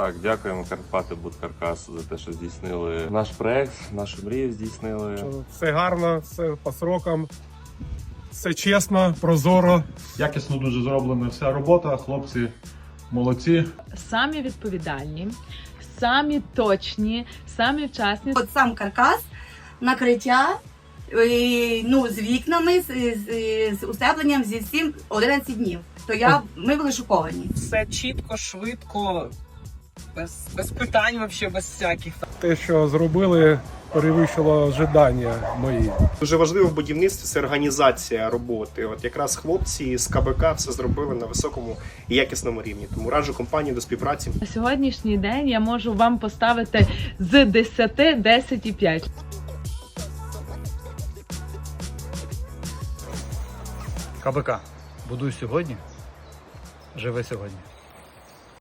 Так, дякуємо Карпати Будкаркас за те, що здійснили наш проект, нашу мрію здійснили. Все гарно, все по срокам, все чесно, прозоро. Якісно дуже зроблена вся робота. Хлопці молодці. самі відповідальні, самі точні, самі вчасні. От сам каркас, накриття, і, ну, з вікнами, з, з, з устепленням зі всім 11 днів. То я, ми були шоковані. все чітко, швидко, без, без питань, вообще, без всяких. Те, що зробили, перевищило ожидання мої. Дуже важливо в будівництві це організація роботи. От якраз хлопці з КБК все зробили на високому і якісному рівні. Тому раджу компанії до співпраці. На сьогоднішній день я можу вам поставити з 10 10,5. КБК. Будуй сьогодні, живи сьогодні.